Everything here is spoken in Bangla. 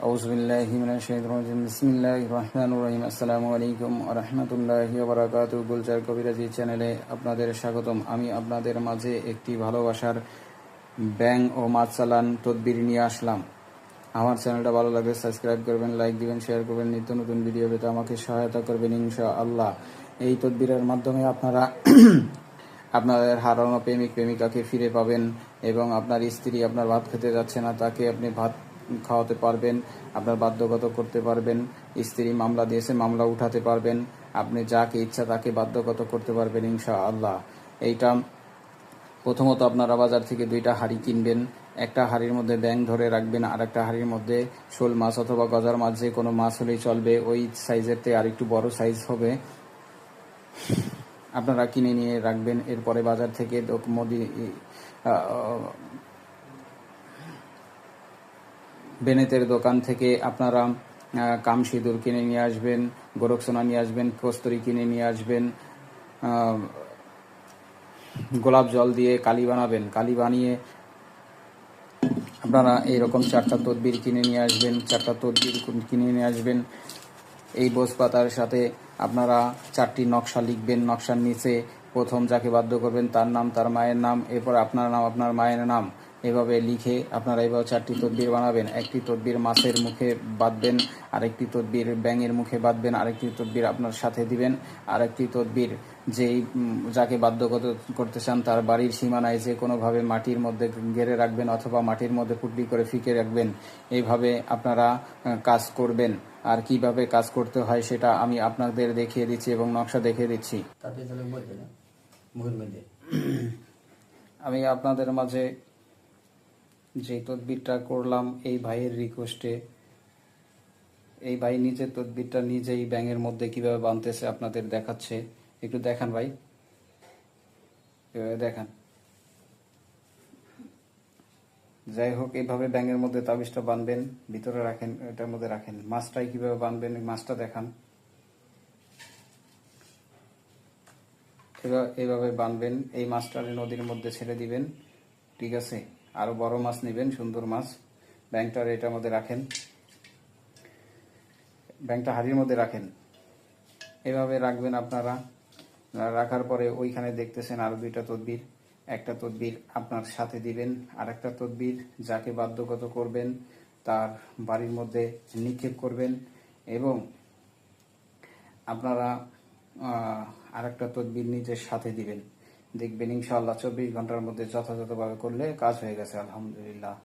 أعوذ بالله من الشيطان الرجيم بسم الله الرحمن الرحيم আসসালামু আলাইকুম ওয়া রাহমাতুল্লাহি ওয়া বারাকাতুহু গুলজার কবিরাজি চ্যানেলে আপনাদের স্বাগতম আমি আপনাদের মাঝে একটি ভালোবাসার ব্যাং ও মাছ চালান তদবির নিয়ে আসলাম আমার চ্যানেলটা ভালো লাগলে সাবস্ক্রাইব করবেন লাইক দিবেন শেয়ার করবেন নিত্য নতুন ভিডিও পেতে আমাকে সহায়তা করবেন ইনশা আল্লাহ এই তদবিরের মাধ্যমে আপনারা আপনাদের হারানো প্রেমিক প্রেমিকাকে ফিরে পাবেন এবং আপনার স্ত্রী আপনার ভাত খেতে যাচ্ছে না তাকে আপনি ভাত খাওয়াতে পারবেন, আপনার বাধ্যগত করতে পারবেন, স্ত্রী মামলা দিয়েছে, মামলা উঠাতে পারবেন, আপনি যাকে ইচ্ছা তাকে বাধ্যগত করতে পারবেন ইনশা আল্লাহ এইটা প্রথমত আপনারা বাজার থেকে দুইটা হাঁড়ি কিনবেন, একটা হাঁড়ির মধ্যে ব্যাং ধরে রাখবেন আর একটা হাঁড়ির মধ্যে শোল মাছ অথবা গজার মাছ, যে কোনো মাছ হলেই চলবে, ওই সাইজের থেকে আর একটু বড় সাইজ হবে। আপনারা কিনে নিয়ে রাখবেন, এরপরে বাজার থেকে মোদি বেনেতের দোকান থেকে আপনারা কাম সিঁদুর কিনে নিয়ে আসবেন গোরক্ষসোনা নিয়ে আসবেন, কস্তুরি কিনে নিয়ে আসবেন গোলাপ জল দিয়ে কালি বানাবেন। কালি বানিয়ে আপনারা এইরকম চারটা তদবির কিনে নিয়ে আসবেন, চারটা তদবির কিনে নিয়ে আসবেন। এই বোঝ পাতার সাথে আপনারা চারটি নকশা লিখবেন, নকশার নিচে প্রথম যাকে বাধ্য করবেন তার নাম, তার মায়ের নাম, এরপর আপনার নাম, আপনার মায়ের নাম। এভাবে লিখে আপনারা এভাবে চারটি তদবির বানাবেন। একটি তদবির মাছের মুখে বাঁধবেন আরেকটি তদবির ব্যাঙের মুখে বাঁধবেন আরেকটি তদবির আপনার সাথে দিবেন আরেকটি তদবির যেই যাকে বাধ্য করতে- চান তার বাড়ির সীমানায় যে কোনোভাবে মাটির মধ্যে গেড়ে রাখবেন অথবা মাটির মধ্যে পুটলি করে ফিকে রাখবেন এইভাবে আপনারা কাজ করবেন। আর কীভাবে কাজ করতে হয় সেটা আমি আপনাদের দেখিয়ে দিচ্ছি এবং নকশা দেখিয়ে দিচ্ছি। আমি আপনাদের মাঝে যে তদবিরটা করলাম এই ভাইয়ের রিকোয়েস্টে এই ভাই নিজের তদবিরটা নিজেই ব্যাঙের মধ্যে কীভাবে বানতেছে আপনাদের দেখাচ্ছে। একটু দেখান ভাই। দেখান। যাই হোক এইভাবে ব্যাঙের মধ্যে তাবিজটা বানবেন, ভিতরে রাখেন, এটার মধ্যে রাখেন। মাছটাই কীভাবে বানবেন, মাছটা দেখান। এইভাবে বানবেন, এই মাছটারে নদীর মধ্যে ছেড়ে দিবেন, ঠিক আছে? আরও বড় মাছ নেবেন, সুন্দর মাছ। ব্যাংকটার এটার মধ্যে রাখেন। ব্যাংকটা হাড়ির মধ্যে রাখেন। এভাবে রাখবেন আপনারা। রাখার পরে ওইখানে দেখতেছেন আরও দুইটা তদবির। একটা তদবির আপনার সাথে দিবেন আর একটা তদবির যাকে বাধ্যগত করবেন, তার বাড়ির মধ্যে নিক্ষেপ করবেন এবং আপনারা আর একটা তদবির নিজের সাথে দিবেন। দেখবেন ইনশাআল্লাহ চব্বিশ ঘণ্টার মধ্যে যথাযথভাবে করলে কাজ হয়ে গেছে আলহামদুলিল্লাহ।